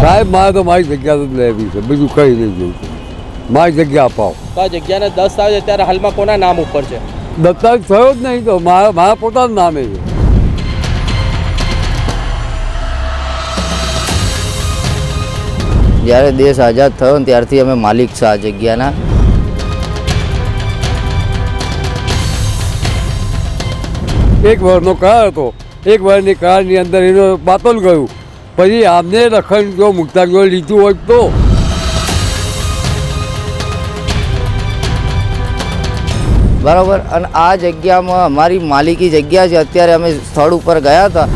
સાહેબ મારે તો મારી જગ્યા જ લેવી છે. બીજું કઈ નહીં જોઈતું મારી જગ્યા અપાવો તો આ જગ્યાને દસ્તાવેજ અત્યારે હાલમાં કોના નામ ઉપર છે? દસ્તાવેજ થયો જ નહીં તો મારા મારા પોતાનું નામે છે. જ્યારે દેશ આઝાદ થયો ને ત્યારથી અમે માલિક છે આ જગ્યાના. એક વર્ષનો કરાર હતો. એક વર્ષની કરારની અંદર એનો બાતલ ગયું. પછી આમને રખણ જો મુક્તા જો લીધું હોય તો. બરાબર અને આ જગ્યામાં અમારી માલિકી જગ્યા છે અત્યારે અમે સ્થળ ઉપર ગયા હતા.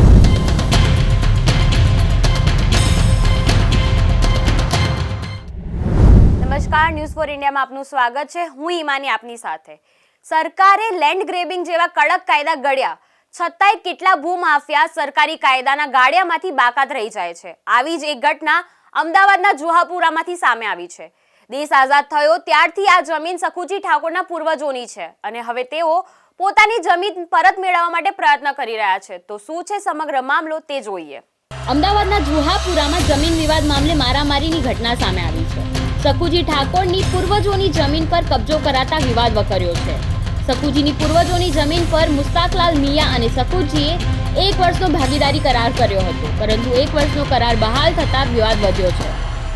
નમસ્કાર ન્યૂઝ ફોર ઇન્ડિયામાં આપનું સ્વાગત છે. હું ઈમાની આપની સાથે. સરકારે લેન્ડ ગ્રેબિંગ જેવા કડક કાયદા ઘડ્યા. છતાંય કેટલા ભૂમાફિયા સરકારી કાયદાના ગાડિયામાંથી બાકાત રહી જાય છે. આવી જ એક ઘટના અમદાવાદના જુહાપુરામાંથી સામે આવી છે. દેશ આઝાદ થયો ત્યારથી આ જમીન સખુજી ઠાકોરના પૂર્વજોની છે અને હવે તેઓ પોતાની જમીન પરત મેળવવા માટે પ્રયત્ન કરી રહ્યા છે. તો શું છે સમગ્ર મામલો તે જોઈએ. અમદાવાદના જુહાપુરામાં જમીન વિવાદ મામલે મારામારીની ઘટના સામે આવી છે. સખુજી ઠાકોરની પૂર્વજોની જમીન પર કબજો કરાતા વિવાદ વકર્યો છે. સકુજીની પૂર્વજોની જમીન પર મુસ્તાકલાલ મિયા અને સકુજીએ એક વર્ષનો ભાગીદારી કરાર કર્યો હતો. પરંતુ એક વર્ષનો કરાર બહાલ થતા વિવાદ વધ્યો છે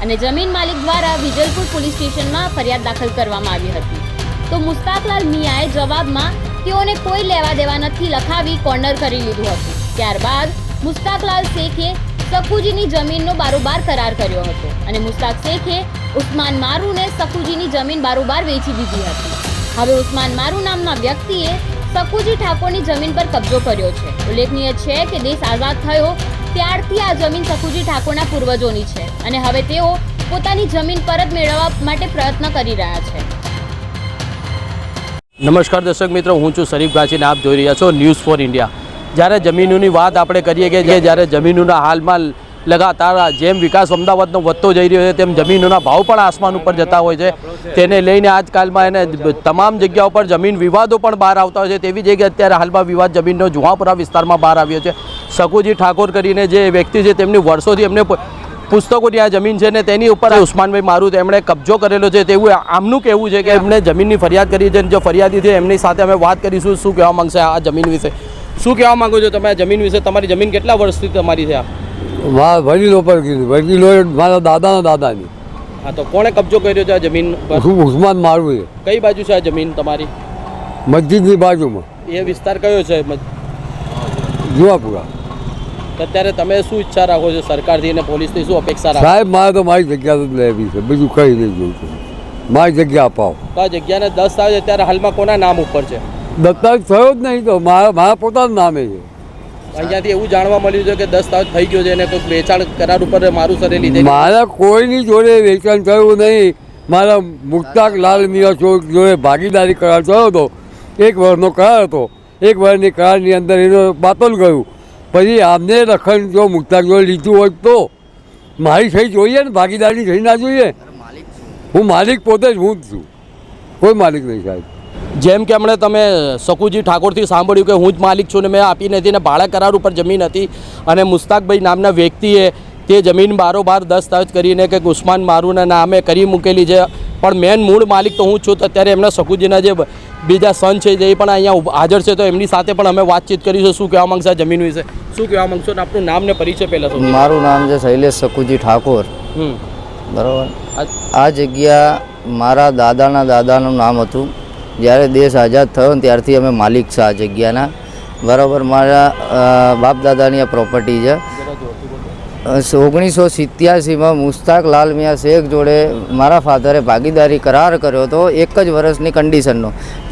અને જમીન માલિક દ્વારા વિજલપુર પોલીસ સ્ટેશનમાં ફરિયાદ દાખલ કરવામાં આવી હતી. તો મુસ્તાકલાલ મિયાએ જવાબમાં તેઓને કોઈ લેવા દેવા નથી લખાવી કોર્નર કરી લીધું હતું. ત્યારબાદ મુસ્તાકલાલ શેખે સકુજીની જમીનનો બારોબાર કરાર કર્યો હતો અને મુસ્તાક શેખે ઉસ્માન મારુને સકુજીની જમીન બારોબાર વેચી દીધી હતી. હવે ઉસ્માન, મારુ નામના વ્યક્તિએ સકુજી ઠાકોરની જમીન પર કબજો કર્યો છે. ઉલ્લેખનીય છે કે દેશ આઝાદ થયો ત્યારથી આ જમીન સકુજી ઠાકોરના પૂર્વજોની છે અને હવે તેઓ પોતાની જમીન પરત મેળવવા માટે પ્રયત્ન કરી રહ્યા છે. નમસ્કાર દર્શક મિત્રો, હું છું શરીફ ગાંચીને આપ જોઈ રહ્યા છો ન્યૂઝ ફોર ઇન્ડિયા. જ્યારે જમીનોની વાત આપણે કરીએ કે જે જ્યારે જમીનોના હાલમાં લગાતાર જેમ વિકાસ અમદાવાદનો વધતો જઈ રહ્યો છે, તેમ જમીનોના ભાવ પણ આસમાન ઉપર જતા હોય છે. તેને લઈને આજકાલમાં એને તમામ જગ્યાઓ પર જમીન વિવાદો પણ બહાર આવતા હોય છે. તેવી જગ્યાએ અત્યારે હાલમાં વિવાદ જમીનનો જુહાપુરા વિસ્તારમાં બહાર આવ્યો છે. સકુજી ઠાકોર કરીને જે વ્યક્તિ છે, તેમની વર્ષોથી એમને પુસ્તકોની આ જમીન છે ને તેની ઉપર ઉસ્માનભાઈ મારું તેમણે કબજો કરેલો છે. તેવું આમનું કહેવું છે કે એમને જમીનની ફરિયાદ કરી છે જો ફરિયાદી છે, એમની સાથે અમે વાત કરીશું. શું કહેવા માંગશે આ જમીન વિશે? શું કહેવા માંગો છો તમે? જમીન વિશે તમારી જમીન કેટલા વર્ષથી તમારી છે આ? મારા વડીલો પર કીધું. વડીલો મારા દાદાના દાદાની. હા તો કોણે કબજો કર્યો છે આ જમીન પર? હું ઉસ્માન મારું છે કઈ બાજુ છે આ જમીન તમારી? મસ્જિદની બાજુમાં. એ વિસ્તાર કયો છે? જુવાપુરા. તો અત્યારે તમે શું ઈચ્છા રાખો છો સરકારથી અને પોલીસથી શું અપેક્ષા રાખો? સાહેબ મારે તો મારી જગ્યા જ લેવી છે. બીજું કંઈ નહીં છે. મારી જગ્યા અપાવો. તો આ જગ્યાને દસ આવે અત્યારે હાલમાં કોના નામ ઉપર છે? દસ્તાવેજ થયો જ નહીં તો મારા મારા પોતાનું નામે છે. અહીંયાથી એવું જાણવા મળ્યું છે કે દસ્તાવેજ થઈ ગયો છે અને કોઈ વેચાણ કરાર ઉપર મારું સરે લીધે મારા કોઈની જોડે વેચાણ થયું નહીં. મારા મુક્તાક લાલ મિયા ચોક જોડે ભાગીદારી કરાર થયો હતો. એક વર્ષનો કરાર હતો. એક વર્ષની કરારની અંદર એનો બાતલ ગયું. પછી આમને રખણ જો મુક્તાક જોડે લીધું હોય તો મારી સહી જોઈએ ને ભાગીદારી સહી ના જોઈએ? હું માલિક પોતે જ હું જ છું. કોઈ માલિક નહીં સાહેબ. જેમ કે હમણાં તમે સકુજી ઠાકોરથી સાંભળ્યું કે હું જ માલિક છું ને મેં આપી નથી ને ભાડા કરાર ઉપર જમીન હતી અને મુસ્તાકભાઈ નામના વ્યક્તિએ તે જમીન બારોબાર દસ્તાવેજ કરીને કે ઉસ્માન મારુના નામે કરી મૂકેલી છે. પણ મેન મૂળ માલિક તો હું છું. તો અત્યારે એમના સકુજીના જે બીજા સન છે જે પણ અહીંયા હાજર છે. તો એમની સાથે પણ અમે વાતચીત કરીશું. શું કહેવા માંગશે જમીન વિશે? શું કહેવા માંગશો? ને આપનું નામ ને પરિચય પહેલાં મારું નામ છે શૈલેષ સકુજી ઠાકોર. બરાબર? આ જગ્યા મારા દાદાના દાદાનું નામ હતું. જ્યારે દેશ આઝાદ થયો ને ત્યારથી અમે માલિક છે આ જગ્યાના. બરાબર, મારા બાપ દાદાની આ પ્રોપર્ટી છે. ઓગણીસો સિત્યાસીમાં મુસ્તાક લાલ મિયા શેખ જોડે મારા ફાધરે ભાગીદારી કરાર કર્યો હતો એક જ વર્ષની કન્ડિશનનો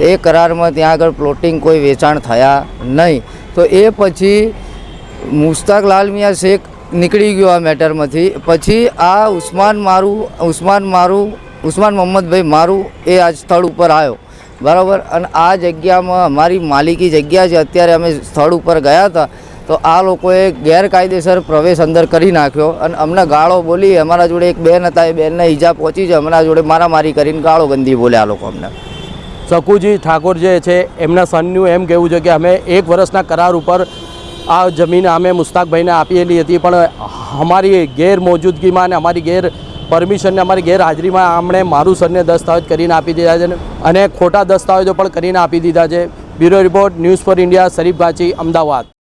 એ કરારમાં ત્યાં આગળ પ્લોટિંગ કોઈ વેચાણ થયા નહીં. તો એ પછી મુસ્તાક લાલ મિયા શેખ નીકળી ગયો આ મેટરમાંથી પછી આ ઉસ્માન મારું ઉસ્માન મારું, ઉસ્માન મોહમ્મદભાઈ મારું એ આ સ્થળ ઉપર આવ્યો. બરાબર? અને આ જગ્યામાં અમારી માલિકી જગ્યા છે. અત્યારે અમે સ્થળ ઉપર ગયા હતા. તો આ લોકોએ ગેરકાયદેસર પ્રવેશ અંદર કરી નાખ્યો. અને અમને ગાળો બોલી અમારા જોડે એક બેન હતા. એ બેનને ઈજા પહોંચી છે. અમારા જોડે મારામારી કરીને ગાળો ગંદી બોલ્યા આ લોકો અમને. સકુજી ઠાકોર જે છે, એમના સનનું એમ કહેવું છે કે અમે એક વર્ષના કરાર ઉપર આ જમીન અમે મુસ્તાકભાઈને આપેલી હતી. પણ અમારી ગેરમોજૂદગીમાં અને અમારી ગેર પરમિશનને અમારી ગેરહાજરીમાં આમણે મારું સરને દસ્તાવેજ કરીને આપી દીધા છે અને ખોટા દસ્તાવેજો પણ કરીને આપી દીધા છે. Bureau report, news for India, Sharif Gachi, Ahmedabad.